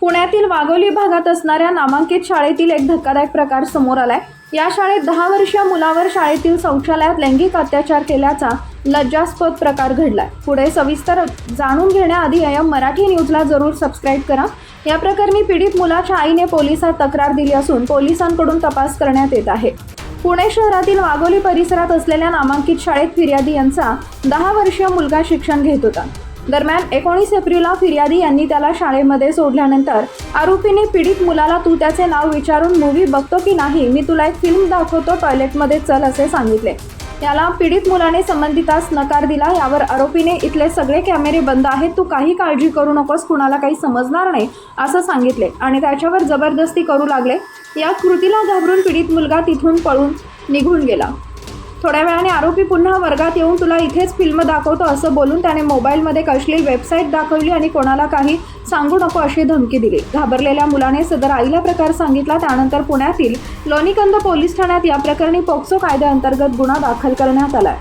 पुण्यातील वाघोली भागात असणाऱ्या नामांकित शाळेतील एक धक्कादायक प्रकार समोर आलाय. या शाळेत दहा वर्षीय मुलावर शाळेतील शौचालयात लैंगिक अत्याचार केल्याचा लज्जास्पद प्रकार घडलाय. पुढे सविस्तर जाणून घेण्याआधी या मराठी न्यूजला जरूर सबस्क्राईब करा. या प्रकरणी पीडित मुलाच्या आईने पोलिसात तक्रार दिली असून पोलिसांकडून तपास करण्यात येत आहे. पुणे शहरातील वाघोली परिसरात असलेल्या नामांकित शाळेत फिर्यादी यांचा दहा वर्षीय मुलगा शिक्षण घेत होता. दरम्यान एकोणीस एप्रिलला फिर्यादी यांनी त्याला शाळेमध्ये सोडल्यानंतर आरोपीने पीडित मुलाला तू त्याचे नाव विचारून मूवी बघतो की नाही मी तुला एक फिल्म दाखवतो टॉयलेटमध्ये चल असे सांगितले. याला पीडित मुलाने संबंधितास नकार दिला यावर आरोपीने इथले सगळे कॅमेरे बंद आहेत तू काही काळजी करू नकोस कुणाला काही समजणार नाही असं सांगितले आणि त्याच्यावर जबरदस्ती करू लागले. या कृतीला घाबरून पीडित मुलगा तिथून पळून निघून गेला. थोड्या वेळाने आरोपी पुन्हा वर्गात येऊन तुला इथेच फिल्म दाखवतो असं बोलून त्याने मोबाईलमध्ये कसली वेबसाईट दाखवली आणि कोणाला काही सांगू नको अशी धमकी दिली. घाबरलेल्या मुलाने सदर आईला प्रकार सांगितला त्यानंतर पुण्यातील लोणीकंद पोलीस ठाण्यात या प्रकरणी पोक्सो कायद्याअंतर्गत गुन्हा दाखल करण्यात आलाय.